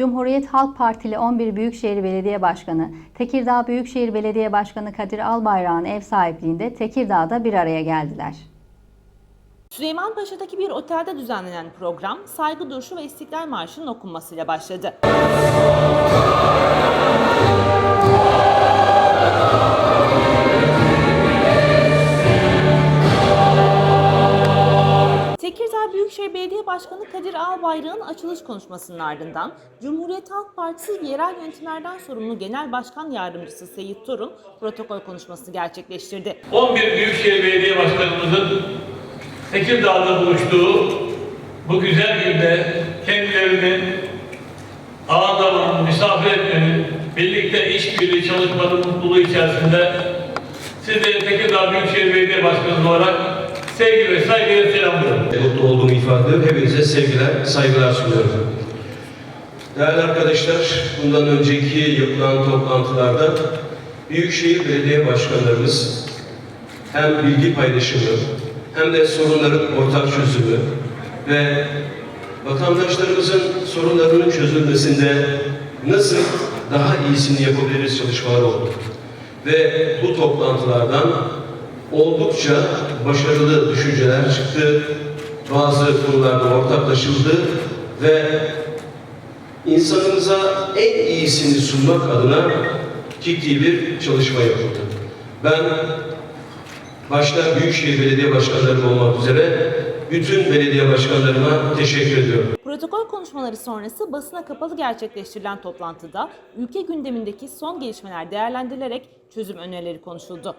Cumhuriyet Halk Partili 11 Büyükşehir Belediye Başkanı, Tekirdağ Büyükşehir Belediye Başkanı Kadir Albayrak'ın ev sahipliğinde Tekirdağ'da bir araya geldiler. Süleymanpaşa'daki bir otelde düzenlenen program saygı duruşu ve İstiklal Marşı'nın okunmasıyla başladı. Tekirdağ Büyükşehir Belediye Başkanı Kadir Albayrak'ın açılış konuşmasının ardından Cumhuriyet Halk Partisi Yerel Yönetimlerden Sorumlu Genel Başkan Yardımcısı Seyit Torun protokol konuşmasını gerçekleştirdi. 11 Büyükşehir Belediye Başkanımızın Tekirdağ'da buluştuğu bu güzel günde kendilerini ağırlamanın, misafir etmenin, birlikte işbirliği çalışmanın mutluluğu içerisinde sizleri Tekirdağ Büyükşehir Belediye Başkanı olarak sevgi ve saygıyla selamlıyorum. mutlu olduğumu ifade ediyorum. Hepinize sevgiler, saygılar sunuyorum. Değerli arkadaşlar, bundan önceki yapılan toplantılarda Büyükşehir Belediye Başkanlarımız hem bilgi paylaşımı hem de sorunların ortak çözümü ve vatandaşlarımızın sorunlarının çözülmesinde nasıl daha iyisini yapabiliriz çalışmalar oldu. Ve bu toplantılardan oldukça başarılı düşünceler çıktı. Bazı konularda ortaklaşıldı ve insanımıza en iyisini sunmak adına ciddi bir çalışma yapıldı. Ben başta Büyükşehir Belediye Başkanlarım olmak üzere bütün belediye başkanlarıma teşekkür ediyorum. Protokol konuşmaları sonrası basına kapalı gerçekleştirilen toplantıda ülke gündemindeki son gelişmeler değerlendirilerek çözüm önerileri konuşuldu.